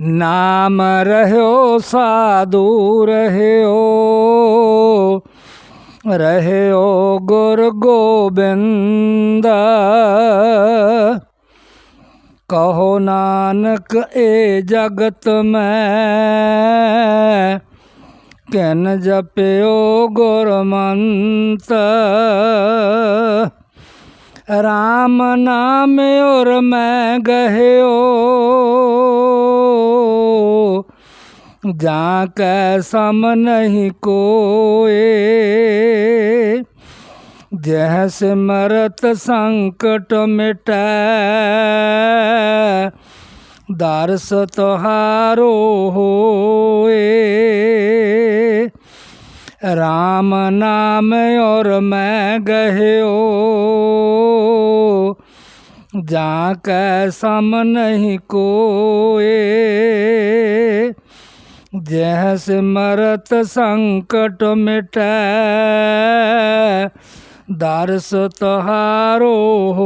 ਨਾਮ ਰਹਿਓ, ਸਾਧੂ ਰਹਿਓ। ਰਹਿਓ ਗੁਰ ਗੋਬਿੰਦ। ਕਹੋ ਨਾਨਕ, ਏ ਜਗਤ ਮੈਂ। ਕਿਨ ਜਪਿਓ ਗੁਰਮੰਤ। राम नाम और मैं गहे ओ। जा सम नहीं को जह मरत संकट मिट। दारस तोहारो ए। राम नाम और मैं गहे ओ। जा कैसम नहीं को जह मरत संकट मिट, दर्श तुहारो हो